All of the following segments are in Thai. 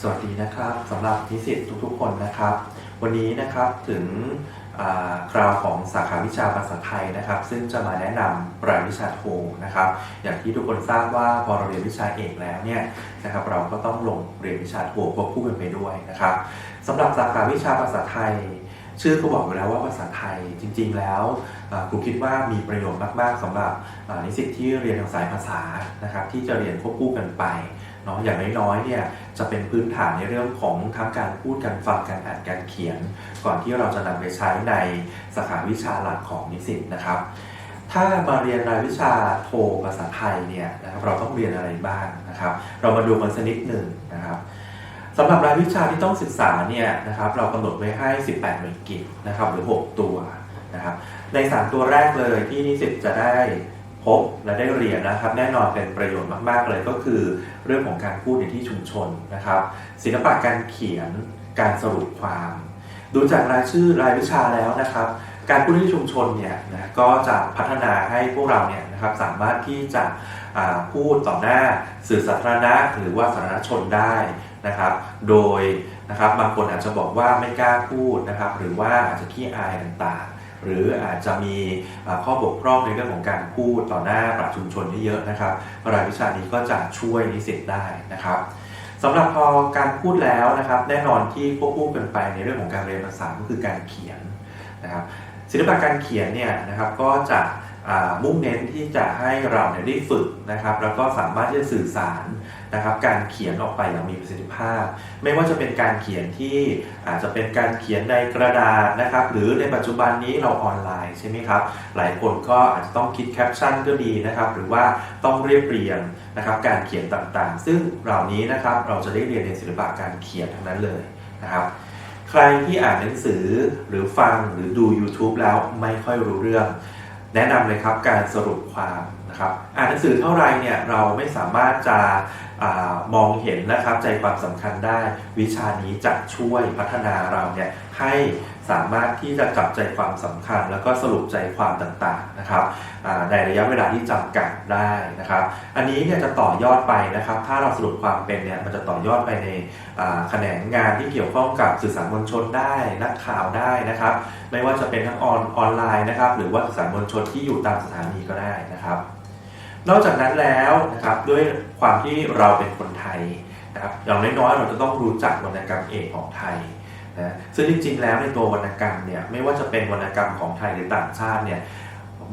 สวัสดีนะครับสำหรับนิสิตทุกๆคนนะครับ วันนี้นะครับถึงคราวของสาขาวิชาภาษาไทยนะครับ ซึ่งจะมาแนะนำรายวิชาโทนะครับ อย่างที่ทุกคนทราบว่าพอเราเรียนวิชาเอกแล้วเนี่ยนะครับเราก็ต้องลงเรียนวิชาโทควบคู่กันไปด้วยนะครับสำหรับสาขาวิชาภาษาไทย ชื่อก็บอกอยู่แล้วว่าภาษาไทยจริง ๆ แล้วครูคิดว่ามีประโยชน์มาก ๆสำหรับนิสิตที่เรียนทางสายภาษานะครับ ที่จะเรียนควบคู่กันไป เนาะอย่างน้อยๆเนี่ยจะเป็นพื้นฐานในเรื่องของทั้งการพูดการฟังการอ่านการเขียน ก่อนที่เราจะนำไปใช้ในสาขาวิชาหลักของนิสิตนะครับ ถ้ามาเรียนรายวิชาโทภาษาไทยเนี่ยนะครับเราต้องเรียนอะไรบ้างนะครับ เรามาดูกันสักนิดหนึ่งนะครับสำหรับรายวิชาที่ต้องศึกษาเนี่ยนะครับเรากำหนดไว้ให้ 18 หน่วยกิจนะครับหรือ 6 ตัวนะครับใน 3 ตัวแรกเลยที่นิสิตจะได้ พบและได้เรียนนะครับ แน่นอนเป็นประโยชน์มาก ๆ เลยก็คือเรื่องของการพูดในที่ชุมชนนะครับ ศิลปะการเขียนการสรุปความ ดูจากรายชื่อรายวิชาแล้วนะครับ การพูดที่ชุมชนเนี่ยนะก็จะพัฒนาให้พวกเราเนี่ยนะครับสามารถที่จะพูดต่อหน้าสื่อสาธารณะหรือว่าสาธารณชนได้นะครับ โดยนะครับบางคนอาจจะบอกว่าไม่กล้าพูดนะครับ หรือว่าอาจจะขี้อายต่าง หรืออาจจะมีข้อบกพร่องในเรื่องของการพูดต่อหน้าประชาชุมชนที่เยอะนะครับรายวิชานี้ก็จะช่วยนิสิตได้นะครับสำหรับพอการพูดแล้วนะครับ แน่นอนที่ควบคู่กันไปในเรื่องของการเรียนภาษาก็คือการเขียนนะครับศิลปะการเขียนเนี่ยนะครับก็จะ มุ่งเน้นที่จะให้เราเนี่ยได้ฝึกนะครับ แล้วก็สามารถที่จะสื่อสารนะครับ การเขียนออกไปอย่างมีประสิทธิภาพ ไม่ว่าจะเป็นการเขียนที่อาจจะเป็นการเขียนในกระดาษนะครับ หรือในปัจจุบันนี้เราออนไลน์ใช่ไหมครับ หลายคนก็อาจจะต้องคิดแคปชั่นก็ดีนะครับ หรือว่าต้องเรียบเรียงนะครับการเขียนต่างๆ ซึ่งเหล่านี้นะครับเราจะได้เรียนในศิลปะการเขียนทั้งนั้นเลยนะครับใครที่อ่านหนังสือหรือฟังหรือดู YouTube แล้วไม่ค่อยรู้เรื่อง แนะนำเลยครับการสรุปความนะครับอ่านหนังสือเท่าไรเนี่ยเราไม่สามารถจะอมองเห็นนะครับใจความสำคัญได้วิชานี้จะช่วยพัฒนาเราเนี่ยให้ สามารถที่จะจับใจความสำคัญ แล้วก็สรุปใจความต่างๆนะครับในระยะเวลาที่จำกัดได้นะครับ อันนี้เนี่ยจะต่อยอดไปนะครับ ถ้าเราสรุปความเป็นเนี่ยมันจะต่อยอดไปในแขนงงานที่เกี่ยวข้องกับสื่อสารมวลชนได้ นักข่าวได้นะครับ ไม่ว่าจะเป็นทั้งออนออนไลน์นะครับ หรือว่าสื่อสารมวลชนที่อยู่ตามสถานีก็ได้นะครับ นอกจากนั้นแล้วนะครับด้วยความที่เราเป็นคนไทยนะครับอย่างน้อยๆเราจะต้องรู้จักวรรณกรรมเอกของไทย นะซึ่งจริงๆ แล้วในตัววรรณกรรมเนี่ยไม่ว่าจะเป็นวรรณกรรมของไทยหรือต่างชาติเนี่ย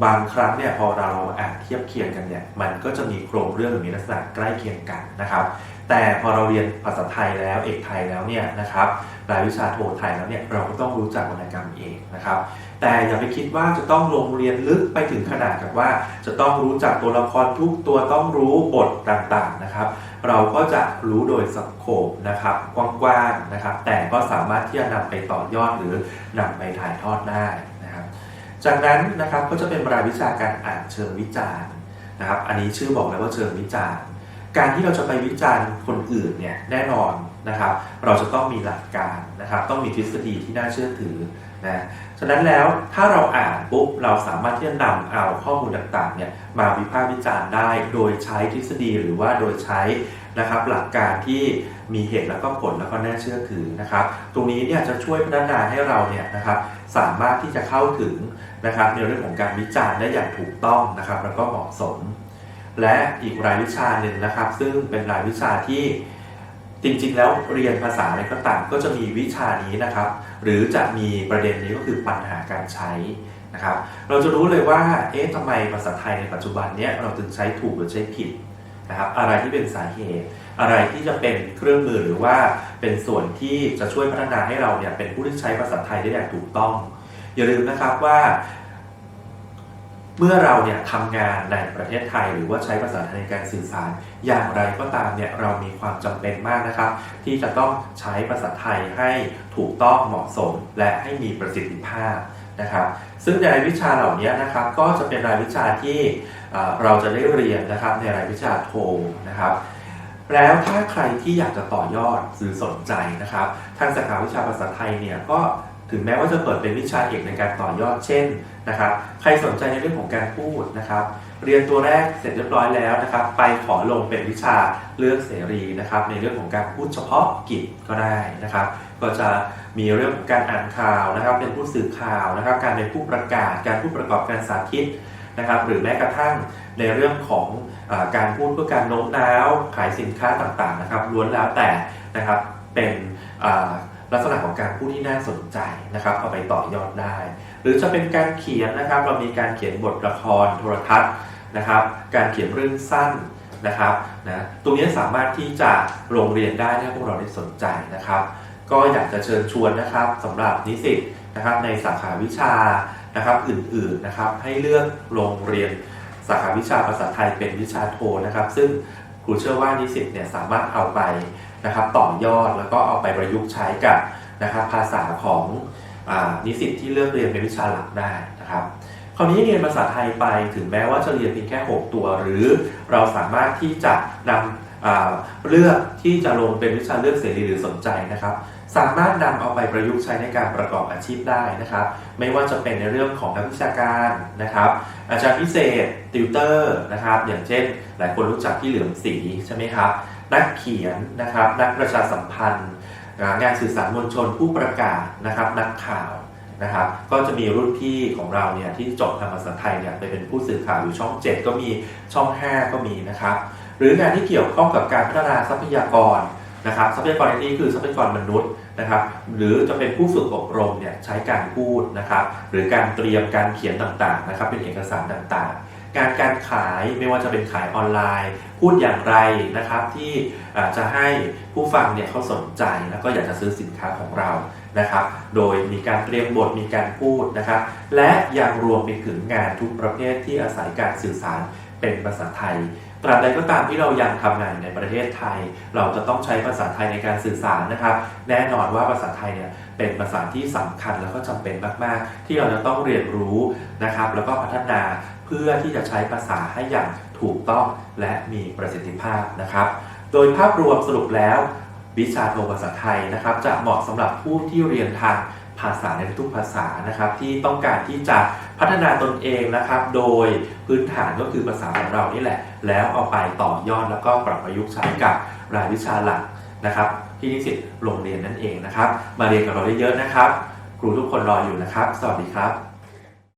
บางครั้งเนี่ยพอเราอ่านเทียบเคียงกันเนี่ยมันก็จะมีโครงเรื่องหรือมีลักษณะใกล้เคียงกันนะครับ แต่พอเราเรียนภาษาไทยแล้วเอกไทยแล้วเนี่ยนะครับรายวิชาโทไทยแล้วเนี่ยเราก็ต้องรู้จักวรรณกรรมเอกนะครับ แต่อย่าไปคิดว่าจะต้องลงเรียนลึกไปถึงขนาดกับว่า จะต้องรู้จักตัวละครทุกตัวต้องรู้บทต่างๆนะครับ เราก็จะรู้โดยสโคปนะครับกว้างๆนะครับ แต่ก็สามารถที่จะนำไปต่อยอดหรือนำไปถ่ายทอดได้นะครับ จากนั้นนะครับก็จะเป็นรายวิชาการอ่านเชิงวิจารณ์นะครับ อันนี้ชื่อบอกแล้วว่าเชิงวิจารณ์ การที่เราจะไปวิจารณ์คนอื่นเนี่ยแน่นอน นะครับเราจะต้องมีหลักการนะครับต้องมีทฤษฎีที่น่าเชื่อถือนะฉะนั้นแล้วถ้าเราอ่านปุ๊บเราสามารถที่จะนำเอาข้อมูลต่างๆเนี่ยมาวิพากษ์วิจารณ์ได้ โดยใช้ทฤษฎีหรือว่าโดยใช้นะครับหลักการที่มีเหตุแล้วก็ผลแล้วก็น่าเชื่อถือนะครับตรงนี้เนี่ยจะช่วยพัฒนาให้เราเนี่ยนะครับสามารถที่จะเข้าถึงนะครับในเรื่องของการวิจารณ์ได้อย่างถูกต้องนะครับแล้วก็เหมาะสม และอีกรายวิชาหนึ่งนะครับ ซึ่งเป็นรายวิชาที่ จริงๆ แล้วเรียนภาษาอะไรก็ตามก็จะมีวิชานี้นะครับ หรือจะมีประเด็นนี้ก็คือปัญหาการใช้นะครับ เราจะรู้เลยว่าเอ๊ะทำไมภาษาไทยในปัจจุบันเนี้ยเราถึงใช้ถูกหรือใช้ผิดนะครับ อะไรที่เป็นสาเหตุ อะไรที่จะเป็นเครื่องมือหรือว่าเป็นส่วนที่จะช่วยพัฒนาให้เราเนี่ยเป็นผู้ที่ใช้ภาษาไทยได้อย่างถูกต้อง อย่าลืมนะครับว่า เมื่อเราเนี่ยทำงานในประเทศไทย หรือว่าใช้ภาษาไทยในการสื่อสาร อย่างไรก็ตามเนี่ยเรามีความจำเป็นมากนะครับ ที่จะต้องใช้ภาษาไทยให้ถูกต้องเหมาะสม และให้มีประสิทธิภาพนะครับ ซึ่งในรายวิชาเหล่านี้นะครับก็จะเป็นรายวิชาที่เอ่เราจะได้เรียนนะครับในรายวิชาโทนะครับแล้วถ้าใครที่อยากจะต่อยอดหรือสนใจนะครับ ทางสาขาวิชาภาษาไทยเนี่ยก็ ถึงแม้ว่าจะเปิดเป็นวิชาเอกในการต่อยอดเช่นนะครับ ใครสนใจในเรื่องของการพูดนะครับ เรียนตัวแรกเสร็จเรียบร้อยแล้วนะครับ ไปขอลงเป็นวิชาเลือกเสรีนะครับ ในเรื่องของการพูดเฉพาะกิจก็ได้นะครับ ก็จะมีเรื่องของการอ่านข่าวนะครับ เป็นผู้สื่อข่าวนะครับ การเป็นผู้ประกาศ การผู้ประกอบการสาธิตนะครับ หรือแม้กระทั่งในเรื่องของอการพูดเพื่อการโน้มน้าวขายสินค้าต่างๆนะครับ ล้วนแล้วแต่นะครับเป็น ลักษณะของการพูดที่น่าสนใจนะครับเอาไปต่อยอดได้ หรือจะเป็นการเขียนนะครับ เรามีการเขียนบทละครโทรทัศน์นะครับ การเขียนเรื่องสั้นนะครับนะตรงนี้สามารถที่จะลงเรียนได้ถ้าพวกเราได้สนใจนะครับ ก็อยากจะเชิญชวนนะครับสำหรับนิสิตนะครับในสาขาวิชานะครับอื่นๆนะครับให้เลือกโรงเรียนสาขาวิชาภาษาไทยเป็นวิชาโทนะครับ ซึ่งครูเชื่อว่านิสิตเนี่ยสามารถเอาไป นะครับต่อยอดแล้วก็เอาไปประยุกต์ใช้กับนะครับภาษาของอนิสิตที่เลือกเรียนเป็นวิชาหลักได้นะครับคราวนี้เรียนภาษาไทยไปถึงแม้ว่าจะเรียนเพียงแค่ 6 ตัว หรือเราสามารถที่จะนำอ่า เลือกที่จะลงเป็นวิชาเลือกเสรีหรือสนใจนะครับ สามารถนำเอาไปประยุกต์ใช้ในการประกอบอาชีพได้นะครับ ไม่ว่าจะเป็นในเรื่องของนักวิชาการนะครับ อาจารย์พิเศษติวเตอร์นะครับ อย่างเช่น หลายคนรู้จักพี่เหลือมศรีใช่ไหมครับ นักเขียนนะครับ นักประชาสัมพันธ์ งานสื่อสารมวลชนผู้ประกาศนะครับ นักข่าวนะครับก็จะมีรุ่นพี่ของเราเนี่ยที่จบทางภาษาไทยเนี่ยไปเป็นผู้สื่อข่าวอยู่ช่อง 7 ก็มีช่อง 5 ก็มีนะครับ หรืองานที่เกี่ยวข้องกับการพัฒนาทรัพยากรนะครับทรัพยากรในที่นี้คือทรัพยากรมนุษย์นะครับ หรือจะเป็นผู้ฝึกอบรมเนี่ยใช้การพูดนะครับ หรือการเตรียมการเขียนต่างๆนะครับ เป็นเอกสารต่างๆ การการขายไม่ว่าจะเป็นขายออนไลน์ พูดอย่างไรนะครับ ที่จจะให้ผู้ฟังเนี่ยเขาสนใจแล้วก็อยากจะซื้อสินค้าของเรานะครับ โดยมีการเตรียมบทมีการพูดนะครับ และยังรวมไปถึงงานทุกประเภทที่อาศัยการสื่อสารเป็นภาษาไทย ตราบใดก็ตามที่เรายังทำงานอยู่ในประเทศไทย เราจะต้องใช้ภาษาไทยในการสื่อสารนะครับแน่นอนว่าภาษาไทยเนี่ยเป็นภาษาที่สำคัญแล้วก็จำเป็นมาก ๆ ที่เราจะต้องเรียนรู้นะครับ แล้วก็พัฒนาเพื่อที่จะใช้ภาษาให้อย่างถูกต้องและมีประสิทธิภาพนะครับ โดยภาพรวมสรุปแล้ววิชาโทภาษาไทยนะครับ จะเหมาะสำหรับผู้ที่เรียนทาง ภาษาในทุกภาษานะครับ ที่ต้องการที่จะพัฒนาตนเองนะครับ โดยพื้นฐานก็คือภาษาของเรานี่แหละ แล้วเอาไปต่อยอดแล้วก็ปรับประยุกต์ใช้กับรายวิชาหลักนะครับ ที่นิสิตโรงเรียนนั่นเองนะครับ มาเรียนกับเราเยอะๆนะครับ ครูทุกคนรออยู่นะครับ สวัสดีครับ